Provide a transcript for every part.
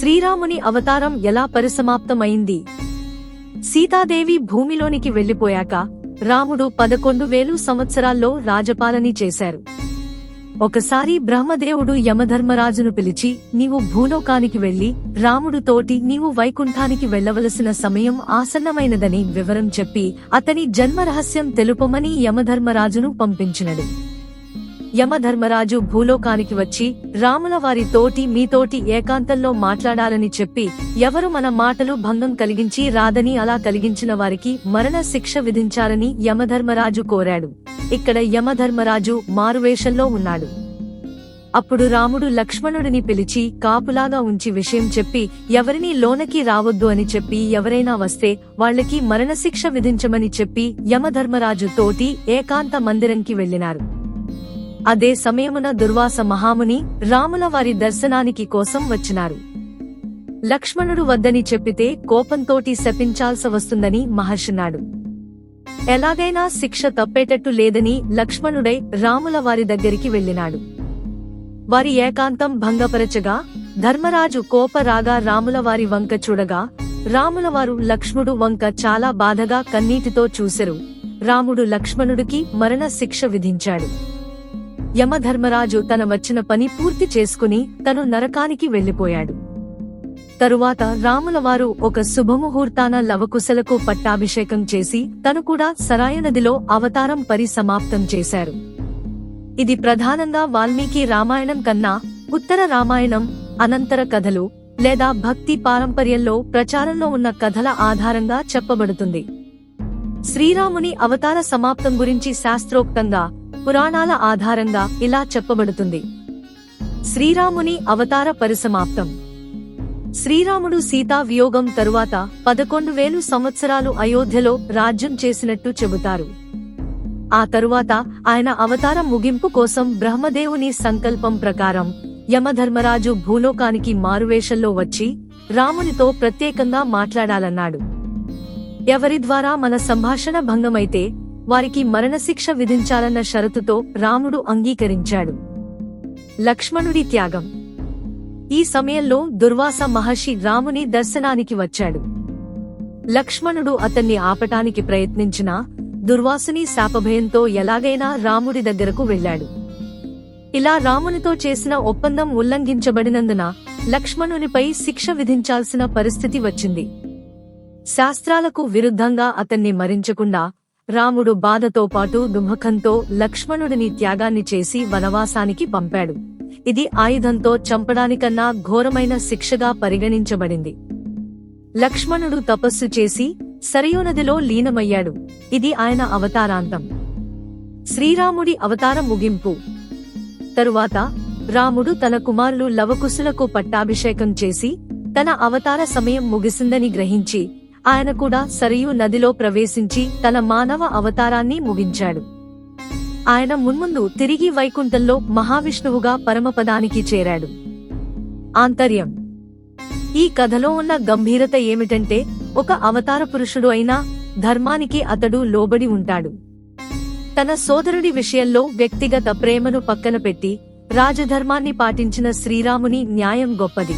శ్రీరాముని అవతారం ఎలా పరిసమాప్తమైంది? సీతాదేవి భూమిలోనికి వెళ్ళిపోయాక రాముడు పదకొండు వేలు సంవత్సరాల్లో రాజపాలని చేశారు. ఒకసారి బ్రహ్మదేవుడు యమధర్మరాజును పిలిచి నీవు భూలోకానికి వెళ్ళి రాముడు తోటి నీవు వైకుంఠానికి వెళ్ళవలసిన సమయం ఆసన్నమైనదని వివరం చెప్పి అతని జన్మ రహస్యం తెలుపమని యమధర్మరాజును పంపించినడు. యమధర్మరాజు భూలోకానికి వచ్చి రాముల వారి తోటి మీతోటి ఏకాంతంలో మాట్లాడాలని చెప్పి ఎవరు మన మాటలు భంగం కలిగించి రాదని అలా కలిగించిన వారికి మరణ శిక్ష విధించాలని యమధర్మరాజు కోరాడు. ఇక్కడ యమధర్మరాజు మారువేషంలో ఉన్నాడు. అప్పుడు రాముడు లక్ష్మణుడిని పిలిచి కాపులాగా ఉంచి విషయం చెప్పి ఎవరినీ లోనకి రావద్దు అని చెప్పి ఎవరైనా వస్తే వాళ్ళకి మరణశిక్ష విధించమని చెప్పి యమధర్మరాజు తోటి ఏకాంత మందిరంకి వెళ్ళినారు అదే సమయమున దుర్వాస మహాముని రాముల వారి దర్శనానికి కోసం వచ్చినారు. లక్ష్మణుడు వద్దని చెప్పితే కోపంతోటి శపించాల్సి వస్తుందని మహర్షినాడు. ఎలాగైనా శిక్ష తప్పేటట్టు లేదని లక్ష్మణుడై రాముల వారి దగ్గరికి వెళ్ళినాడు. వారి ఏకాంతం భంగపరచగా ధర్మరాజు కోపరాగా రాముల వారి వంక చూడగా రాములవారు లక్ష్ముడు వంక చాలా బాధగా కన్నీటితో చూసెరు. రాముడు లక్ష్మణుడికి మరణ శిక్ష విధించాడు. యమధర్మరాజు తన వచ్చిన పని పూర్తి చేసుకుని తను నరకానికి వెళ్ళిపోయాడు తరువాత రాములవారు ఒక శుభముహూర్తాన లవకుశలకు పట్టాభిషేకం చేసి తను కూడా సరాయ నదిలో అవతారం పరిసమాప్తం చేశారు. ఇది ప్రధానంగా వాల్మీకి రామాయణం కన్నా ఉత్తర రామాయణం అనంతర కథలు లేదా భక్తి పారంపర్యంలో ప్రచారంలో ఉన్న కథల ఆధారంగా చెప్పబడుతుంది. శ్రీరాముని అవతార సమాప్తం గురించి శాస్త్రోక్తంగా పురాణాల ఆధారంగా ఇలా చెప్పబడుతుంది. శ్రీరాముని అవతార పరిసమాప్తం. శ్రీరాముడు సీతా వియోగం తరువాత పదకొండు వేలు సంవత్సరాలు అయోధ్యలో రాజ్యం చేసినట్టు చెబుతారు. ఆ తరువాత ఆయన అవతార ముగింపు కోసం బ్రహ్మదేవుని సంకల్పం ప్రకారం యమధర్మరాజు భూలోకానికి మారువేషంలో వచ్చి రామునితో ప్రత్యేకంగా మాట్లాడాలన్నాడు. ఎవరి ద్వారా మన సంభాషణ భంగమైతే వారికి మరణశిక్ష విధించాలన్న షరతుతో రాముడు అంగీకరించాడు. లక్ష్మణుడి త్యాగం. ఈ సమయంలో దుర్వాస మహర్షి రాముని దర్శనానికి వచ్చాడు. లక్ష్మణుడు అతన్ని ఆపటానికి ప్రయత్నించినా దుర్వాసుని శాపభయంతో ఎలాగైనా రాముడి దగ్గరకు వెళ్ళాడు. ఇలా రామునితో చేసిన ఒప్పందం ఉల్లంఘించబడినందున లక్ష్మణునిపై శిక్ష విధించాల్సిన పరిస్థితి వచ్చింది. శాస్త్రాలకు విరుద్ధంగా అతన్ని మరించకుండా రాముడు బాధతో పాటు దుమఖంతో లక్ష్మణుడిని త్యాగాన్ని చేసి వనవాసానికి పంపాడు. ఇది ఆయుధంతో చంపడానికన్నా ఘోరమైన శిక్షగా పరిగణించబడింది. లక్ష్మణుడు తపస్సు చేసి సరయోనదిలో లీనమయ్యాడు. ఇది ఆయన అవతారాంతం. శ్రీరాముడి అవతార ముగింపు. తరువాత రాముడు తన కుమారులు లవకుశులకు పట్టాభిషేకం చేసి తన అవతార సమయం ముగిసిందని గ్రహించి ఆయన కూడా సరియు నదిలో ప్రవేశించి తన మానవ అవతారాన్ని ముగించాడు. ఆయన మున్ముందు తిరిగి వైకుంఠంలో మహావిష్ణువుగా పరమపదానికి చేరాడు. ఆంతర్యం. ఈ కథలో ఉన్న గంభీరత ఏమిటంటే ఒక అవతార పురుషుడు అయినా ధర్మానికి అతడు లోబడి ఉంటాడు. తన సోదరుడి విషయంలో వ్యక్తిగత ప్రేమను పక్కన పెట్టి రాజధర్మాన్ని పాటించిన శ్రీరాముని న్యాయం గొప్పది.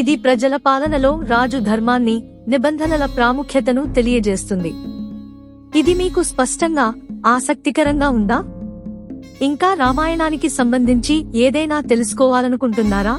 ఇది ప్రజల పాలనలో రాజు ధర్మాన్ని నిబంధనల ప్రాముఖ్యతను తెలియజేస్తుంది. ఇది మీకు స్పష్టంగా ఆసక్తికరంగా ఉందా? ఇంకా రామాయణానికి సంబంధించి ఏదైనా తెలుసుకోవాలనుకుంటున్నారా?